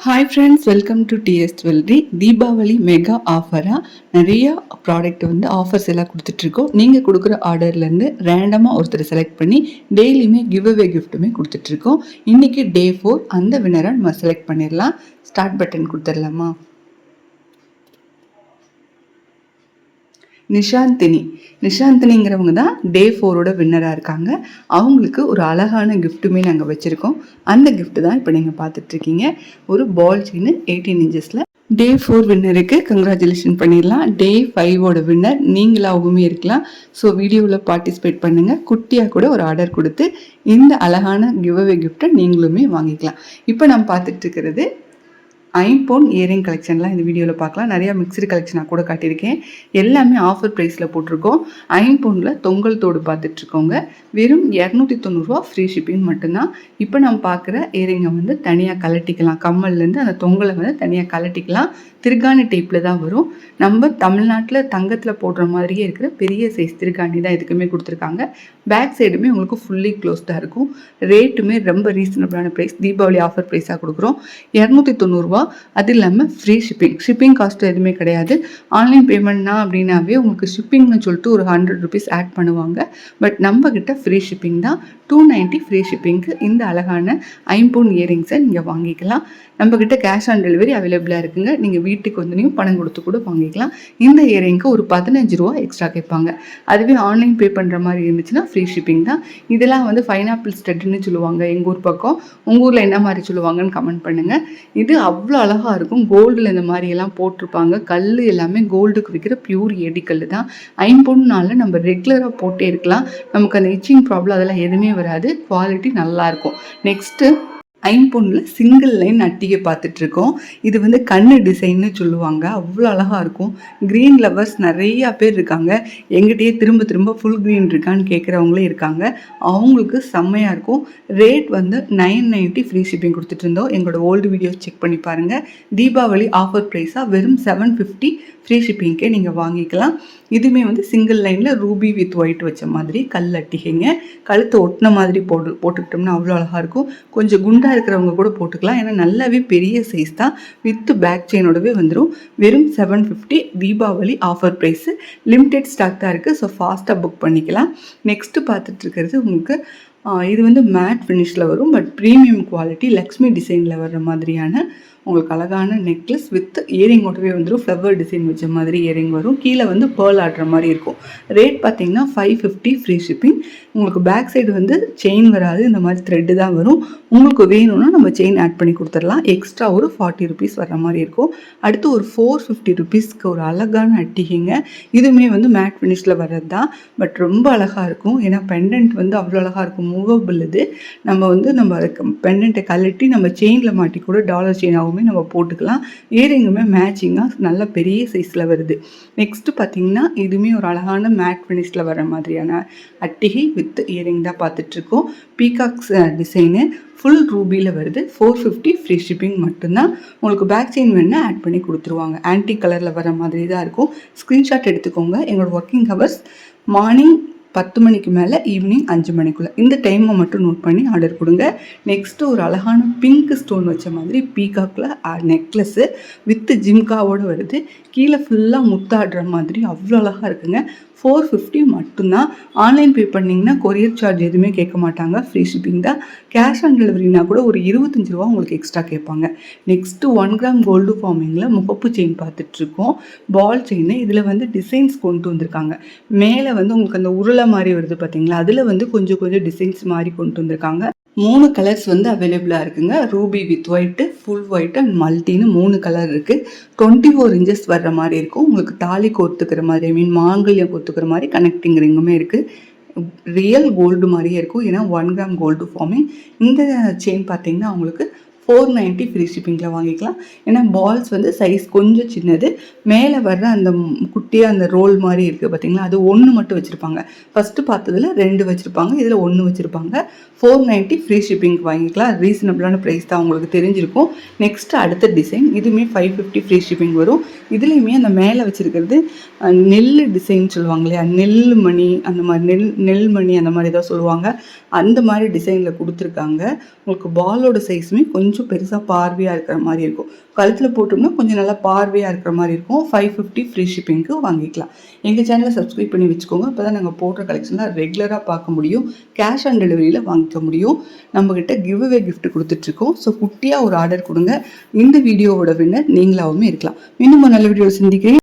Hi friends welcome to DS jewellery Deepavali mega ஆஃபராக நிறையா product வந்து offers எல்லாம் கொடுத்துட்ருக்கோம் நீங்கள் கொடுக்குற ஆர்டர்லேருந்து ரேண்டமாக ஒருத்தர் செலக்ட் பண்ணி டெய்லியுமே கிவ் அவே கிஃப்ட்டுமே கொடுத்துட்ருக்கோம் இன்றைக்கி டே ஃபோர் அந்த வினரை நம்ம செலக்ட் பண்ணிடலாம். ஸ்டார்ட் பட்டன் கொடுத்துடலாமா? நிஷாந்தினி. நிஷாந்தினிங்கிறவங்க தான் டே ஃபோரோட வின்னராக இருக்காங்க. அவங்களுக்கு ஒரு அழகான கிஃப்ட்டுமே நாங்கள் வச்சுருக்கோம். அந்த கிஃப்ட்டு தான் இப்போ நீங்கள் பார்த்துட்ருக்கீங்க. ஒரு பால் செயின் எயிட்டீன் இன்ச்சஸில் டே ஃபோர் வின்னருக்கு கங்க்ராச்சுலேஷன் பண்ணிடலாம். டே ஃபைவோட வின்னர் நீங்களாகவுமே இருக்கலாம். ஸோ வீடியோவில் பார்ட்டிசிபேட் பண்ணுங்கள் குட்டியாக கூட ஒரு ஆர்டர் கொடுத்து இந்த அழகான கிவ் அவே கிஃப்ட்டை நீங்களுமே வாங்கிக்கலாம். இப்போ நம்ம பார்த்துட்டு இருக்கிறது ஐம்பொன் இயரிங் கலெக்ஷன்லாம் இந்த வீடியோவில் பார்க்கலாம். நிறையா மிக்சடு கலெக்ஷனாக கூட காட்டியிருக்கேன். எல்லாமே ஆஃபர் ப்ரைஸில் போட்டிருக்கோம். ஐம்போனில் தொங்கல் தோடு பார்த்துட்ருக்கோங்க. வெறும் இரநூத்தி தொண்ணூறுரூவா ஃப்ரீ ஷிப்பிங் மட்டும்தான். இப்போ நம்ம பார்க்குற இயரிங்கை வந்து தனியாக கலட்டிக்கலாம் கம்மல்லேருந்து அந்த தொங்கலை வந்து தனியாக கலட்டிக்கலாம் திருகாணி டைப்பில் தான் வரும். நம்ம தமிழ்நாட்டில் தங்கத்தில் போடுற மாதிரியே இருக்கிற பெரிய சைஸ் திருகாணி தான் எதுக்குமே கொடுத்துருக்காங்க. பேக் சைடுமே உங்களுக்கு ஃபுல்லி க்ளோஸ்டாக இருக்கும். ரேட்டுமே ரொம்ப ரீசனபிளான ப்ரைஸ் தீபாவளி ஆஃபர் ப்ரைஸாக கொடுக்குறோம். இரநூத்தி தொண்ணூறுரூவா அது இல்லாமல் ஃப்ரீ ஷிப்பிங் ஷிப்பிங் காஸ்ட் எதுவுமே கிடையாது. ஆன்லைன் பேமெண்ட்னா அப்படின்னாவே உங்களுக்கு ஷிப்பிங்னு சொல்லிட்டு ஒரு ஹண்ட்ரட் ருபீஸ் ஆட் பண்ணுவாங்க. பட் நம்ம கிட்ட ஃப்ரீ ஷிப்பிங் தான். டூ நைன்ட்டி ஃப்ரீ ஷிப்பிங்க்கு இந்த அழகான ஐம்பூன் இயரிங்ஸை நீங்கள் வாங்கிக்கலாம். நம்மக்கிட்ட கேஷ் ஆன் டெலிவரி அவைலபிளாக இருக்குங்க. நீங்கள் வீட்டுக்கு வந்துனையும் பணம் கொடுத்து கூட வாங்கிக்கலாம். இந்த இயரிங்க்கு ஒரு பதினஞ்சு ரூபா எக்ஸ்ட்ரா கேட்பாங்க. அதுவே ஆன்லைன் பே பண்ணுற மாதிரி இருந்துச்சுன்னா ஃப்ரீ ஷிப்பிங் தான். இதெல்லாம் வந்து ஃபைனாப்பிள் ஸ்டெட்டுன்னு சொல்லுவாங்க. எங்கள் ஊர் பக்கம். உங்கள் ஊரில் என்ன மாதிரி சொல்லுவாங்கன்னு கமெண்ட் பண்ணுங்கள் இது அவ்வளோ அழகாக இருக்கும். கோல்டில் இந்த மாதிரி எல்லாம் போட்டிருப்பாங்க. கல் எல்லாமே கோல்டுக்கு விற்கிற பியூர் எடிக்கல் தான். ஐம்பொன்னால நம்ம ரெகுலராக போட்டே இருக்கலாம். நமக்கு அந்த இச்சிங் ப்ராப்ளம் அதெல்லாம் எதுவுமே வராது. குவாலிட்டி நல்லாயிருக்கும் நெக்ஸ்ட்டு ஐம்பொன்னில் சிங்கிள் லைன் அட்டிகை பார்த்துட்டு இருக்கோம் இது வந்து கண்ணு டிசைன்னு சொல்லுவாங்க. அவ்வளோ அழகாக இருக்கும். க்ரீன் லவர்ஸ் நிறையா பேர் இருக்காங்க. எங்கிட்டயே திரும்ப திரும்ப ஃபுல் க்ரீன் இருக்கான்னு கேட்குறவங்களே இருக்காங்க. அவங்களுக்கு செம்மையாக இருக்கும். ரேட் வந்து நைன் நைன்ட்டி ஃப்ரீ ஷிப்பிங் கொடுத்துட்டு இருந்தோம் எங்களோட ஓல்டு வீடியோஸ் செக் பண்ணி பாருங்கள் தீபாவளி ஆஃபர் ப்ரைஸாக வெறும் செவன் ஃபிஃப்டி ஃப்ரீ ஷிப்பிங்க்கே நீங்கள் வாங்கிக்கலாம். இதுவுமே வந்து சிங்கிள் லைனில் ரூபி வித் ஒயிட் வச்ச மாதிரி கல் அட்டிகைங்க. கழுத்தை ஒட்டின மாதிரி போட்டு போட்டுக்கிட்டோம்னா அவ்வளோ அழகாக இருக்கும். கொஞ்சம் குண்டாக இருக்கிறவங்க கூட போட்டுக்கலாம். ஏன்னா நல்லாவே பெரிய சைஸ் தான். வித் பேக் செயினோடவே வந்துடும் வெறும் seven fifty Deepavali offer price limited stock தான் இருக்குது ஸோ ஃபாஸ்ட்டாக புக் பண்ணிக்கலாம். நெக்ஸ்ட்டு பார்த்துட்டு இருக்கிறது உங்களுக்கு இது வந்து மேட் ஃபினிஷில் வரும். பட் ப்ரீமியம் குவாலிட்டி லக்ஷ்மி டிசைனில் வர்ற மாதிரியான உங்களுக்கு அழகான நெக்லஸ் வித் இயரிங்கோடவே வந்துடும் ஃப்ளவர் டிசைன் வச்ச மாதிரி இயரிங் வரும். கீழே வந்து பேர்ல் ஆடுற மாதிரி இருக்கும். ரேட் பார்த்தீங்கன்னா ஃபைவ் ஃபிஃப்டி ஃப்ரீ ஷிப்பிங் உங்களுக்கு பேக் சைடு வந்து செயின் வராது. இந்த மாதிரி த்ரெட்டு தான் வரும். உங்களுக்கு வேணும்னா நம்ம செயின் ஆட் பண்ணி கொடுத்துடலாம். எக்ஸ்ட்ரா ஒரு ஃபார்ட்டி ருபீஸ் வர்ற மாதிரி இருக்கும். அடுத்து ஒரு ஃபோர் ஃபிஃப்டி ருபீஸ்க்கு ஒரு அழகான அட்டிகைங்க. இதுவுமே வந்து மேட் ஃபினிஷில் வர்றது தான் பட் ரொம்ப அழகாக இருக்கும். ஏன்னா பெண்டன்ட் வந்து அவ்வளோ அழகாக இருக்கும். மூவபிள் இது. நம்ம வந்து நம்ம பெண்டன்ட்டை கழட்டி நம்ம செயினில் மாட்டி கூட டாலர் ஆகும் நம்ம போட்டுக்கலாம். இயரிங்குமே மேட்சிங்காக நல்ல பெரிய சைஸில் வருது. நெக்ஸ்ட்டு பார்த்தீங்கன்னா இதுவுமே ஒரு அழகான மேட் ஃபினிஷில் வர மாதிரியான அட்டிகை வித் இயரிங் தான் பார்த்துட்ருக்கோம் பீகாக்ஸ் டிசைனு ஃபுல் ரூபியில் வருது. ஃபோர் ஃபிஃப்டி ஃப்ரீ ஷிப்பிங் மட்டும்தான். உங்களுக்கு பேக் செயின் வேணால் ஆட் பண்ணி கொடுத்துருவாங்க. ஆன்டி கலரில் வர மாதிரி தான் இருக்கும். ஸ்க்ரீன்ஷாட் எடுத்துக்கோங்க. எங்களோட ஒர்க்கிங் ஹவர்ஸ் மார்னிங் பத்து மணிக்கு மேலே ஈவினிங் அஞ்சு மணிக்குள்ளே. இந்த டைமை மட்டும் நோட் பண்ணி ஆர்டர் கொடுங்க. நெக்ஸ்ட்டு ஒரு அழகான பிங்க் ஸ்டோன் வச்ச மாதிரி பீகாக்கில் நெக்லஸ்ஸு வித்து ஜிம்காவோடு வருது. கீழே ஃபுல்லாக முத்தாடுற மாதிரி அவ்வளோ அழகாக இருக்குங்க. ஃபோர் ஃபிஃப்டி மட்டும்தான். ஆன்லைன் பே பண்ணிங்கன்னா கொரியர் சார்ஜ் எதுவுமே கேட்க மாட்டாங்க. ஃப்ரீ ஷிப்பிங் தான். கேஷ் ஆன் டெலிவரினா கூட ஒரு இருபத்தஞ்சி ரூபா உங்களுக்கு எக்ஸ்ட்ரா கேட்பாங்க. நெக்ஸ்ட்டு ஒன் கிராம் கோல்டு ஃபார்மிங்கில் முகப்பு செயின் பார்த்துட்ருக்கோம். பால் செயின் இதில் வந்து டிசைன்ஸ் கொண்டு வந்திருக்காங்க. மேலே வந்து உங்களுக்கு அந்த உருளை மாதிரி வருது பார்த்தீங்களா அதில் வந்து கொஞ்சம் கொஞ்சம் டிசைன்ஸ் மாதிரி கொண்டு வந்திருக்காங்க. மூணு கலர்ஸ் வந்து அவைலபிளாக இருக்குங்க. Ruby with white full white and மல்டின்னு மூணு கலர் இருக்குது டுவெண்ட்டி ஃபோர் இன்ச்சஸ் வர்ற மாதிரி இருக்கும். உங்களுக்கு தாலி கோர்த்துக்கிற மாதிரி ஐ மீன் மாங்கல்யம் கோர்த்துக்கிற மாதிரி கனெக்டிங் ரிங்குமே இருக்குது ரியல் கோல்டு மாதிரியே இருக்கும். ஏன்னா ஒன் கிராம் கோல்டு ஃபார்மிங் இந்த செயின் பார்த்தீங்கன்னா உங்களுக்கு ஃபோர் நைன்ட்டி ஃப்ரீ ஷிப்பிங்கில் வாங்கிக்கலாம். ஏன்னா பால்ஸ் வந்து சைஸ் கொஞ்சம் சின்னது. மேலே வர்ற அந்த குட்டியாக அந்த ரோல் மாதிரி இருக்குது பார்த்தீங்களா அது ஒன்று மட்டும் வச்சுருப்பாங்க. ஃபஸ்ட்டு பார்த்ததுல ரெண்டு வச்சுருப்பாங்க. இதில் ஒன்று வச்சுருப்பாங்க. ஃபோர் நைன்ட்டி ஃப்ரீ ஷிப்பிங்க்கு வாங்கிக்கலாம். ரீசனபிளான ப்ரைஸ் தான் உங்களுக்கு தெரிஞ்சிருக்கும். நெக்ஸ்ட் அடுத்த டிசைன் இதுவுமே ஃபைவ் ஃபிஃப்டி ஃப்ரீ ஷிப்பிங் வரும். இதுலேயுமே அந்த மேலே வச்சுருக்கிறது நெல் டிசைன் சொல்லுவாங்க இல்லையா? நெல் மணி அந்த மாதிரி நெல் நெல் மணி அந்த மாதிரி தான் சொல்லுவாங்க. அந்த மாதிரி டிசைனில் கொடுத்துருக்காங்க. உங்களுக்கு பாலோட சைஸுமே கொஞ்சம் பெருசாக பார்வையாக இருக்கிற மாதிரி இருக்கும். கழுத்தில் போட்டோம்னா கொஞ்சம் நல்லா பார்வையாக இருக்கிற மாதிரி இருக்கும். ஃபைவ் ஃபிஃப்டி ஃப்ரீ ஷிப்பிங்க்கு வாங்கிக்கலாம். எங்கள் சேனலை சப்ஸ்கிரைப் பண்ணி வச்சுக்கோங்க. அப்போ தான் நாங்கள் போடுற கலெக்ஷன்லாம் ரெகுலராக பார்க்க முடியும். கேஷ் ஆன் டெலிவரியில் வாங்கிக்க முடியும். நம்மக்கிட்ட கிவ் அவே கிஃப்ட் கொடுத்துட்ருக்கோம். ஸோ குட்டியாக ஒரு ஆர்டர் கொடுங்க. இந்த வீடியோவோட வின்னர் நீங்களாகவுமே இருக்கலாம். இன்னும் ஒரு நல்ல வீடியோ சிந்திக்கிறேன்.